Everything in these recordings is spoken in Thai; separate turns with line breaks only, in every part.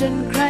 จนใคร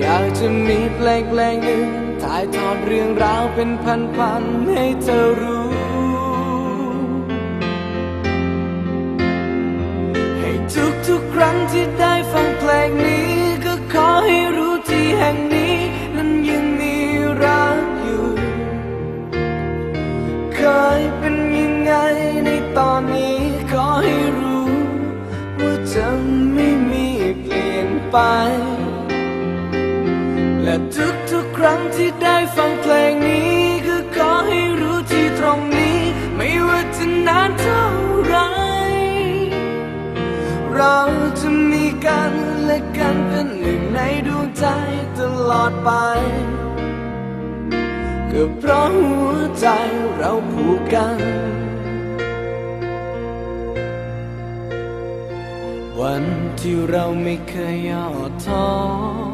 อยากจะมีเพลงเพลงหนึ่งถ่ายทอดเรื่องราวเป็นพันๆให้เธอรู้ ให้ทุกทุกๆครั้งที่ได้ฟังเพลงนี้ ก็ขอให้รู้ที่แห่งนี้ นั้นยังมีรักอยู่ เคยเป็นยังไงในตอนนี้ขอให้รู้ ว่าจะไม่มีเปลี่ยนไป งนี้ก็ขอให้รู้ที่ตรงนี้ ไม่ว่าจะนานเท่าไร เราจะมีกันและกันเป็นหนึ่งในดวงใจตลอดไป ก็เพราะหัวใจเราผูกกันวันที่เราไม่เคยย่อท้อ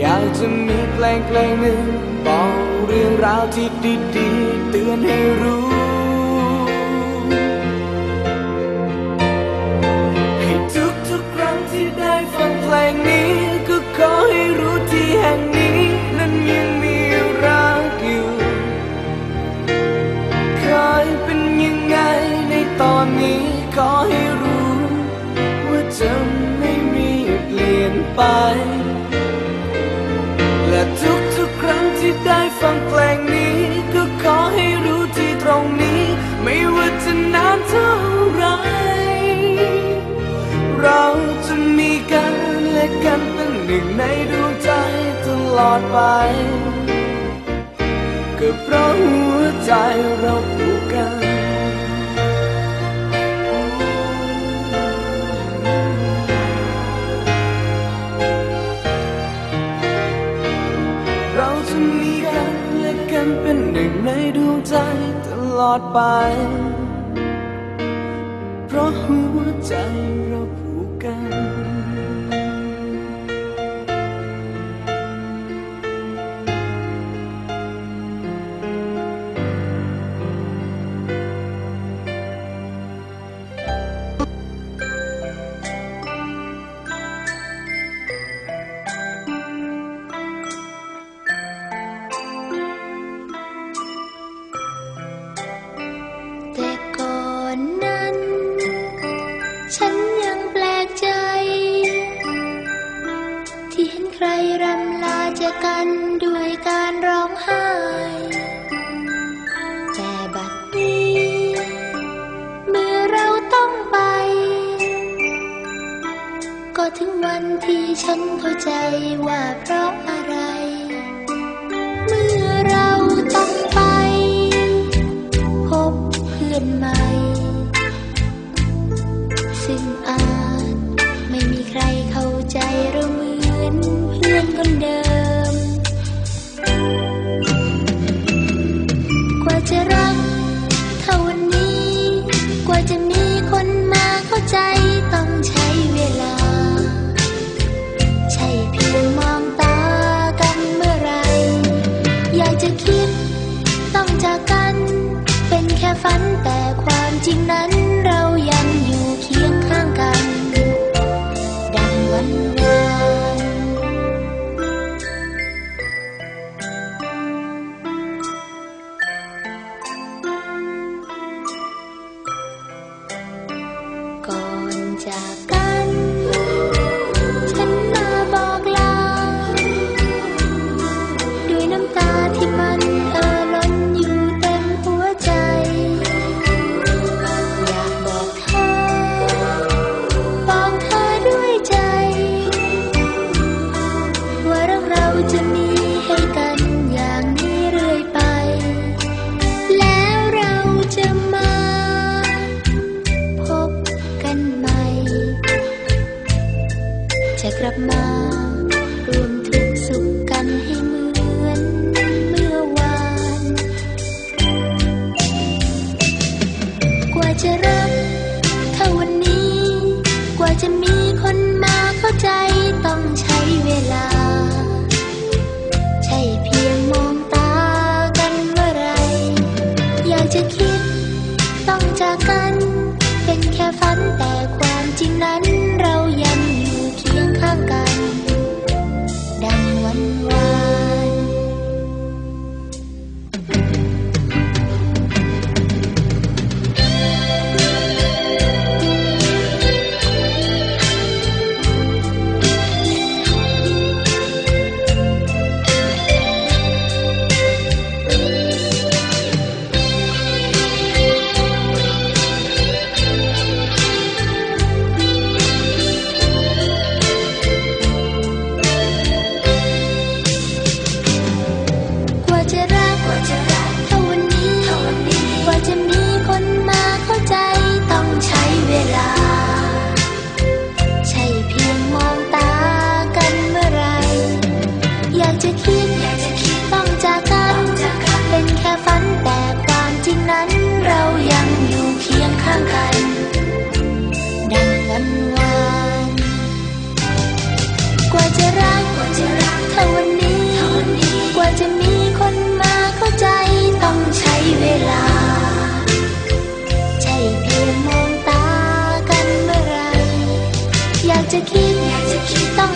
อยากจะมีเพลงเพลงหนึ่งบอกเรื่องราวที่ดีๆ เตือนให้รู้ ให้ทุกทุกๆครั้งที่ได้ฟังเพลงนี้ ก็ขอให้รู้ที่แห่งนี้ นั้นยังมีรักอยู่เคยเป็นยังไงในตอนนี้ขอให้ หนึ่งในดวงใจตลอดไป ก็เพราะหัวใจเราผูกกันเราจะมีกันและกันเป็นหนึ่งในดวงใจตลอดไป เพราะหัวใจเราผูกกัน
แต่ก่อนนั้น ที่ฉันเข้าใจว่าเพราะอะไร เมื่อเราต้องไป พบเพื่อนใหม่สิ่งอา cerah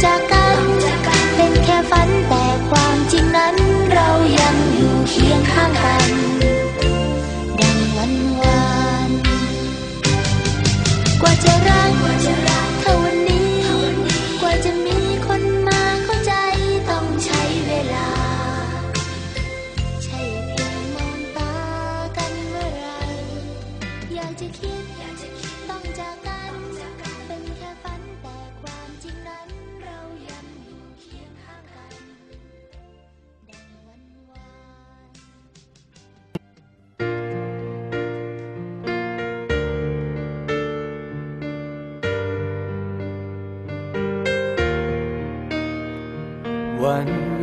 Jakarta.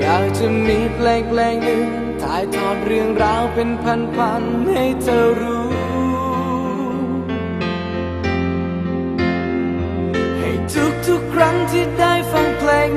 อยากจะมีเพลงเพลงหนึ่งถ่ายทอดเรื่องราวเป็นพันๆให้เธอรู้ ให้ทุกๆครั้งที่ได้ฟังเพลง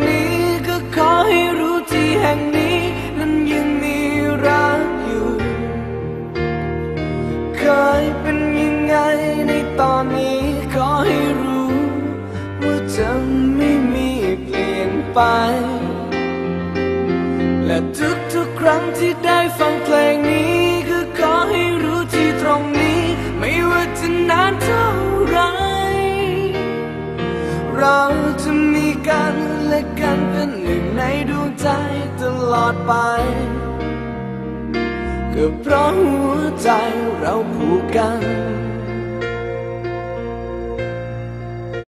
ลอดไป ก็เพราะหัวใจเราผูกกัน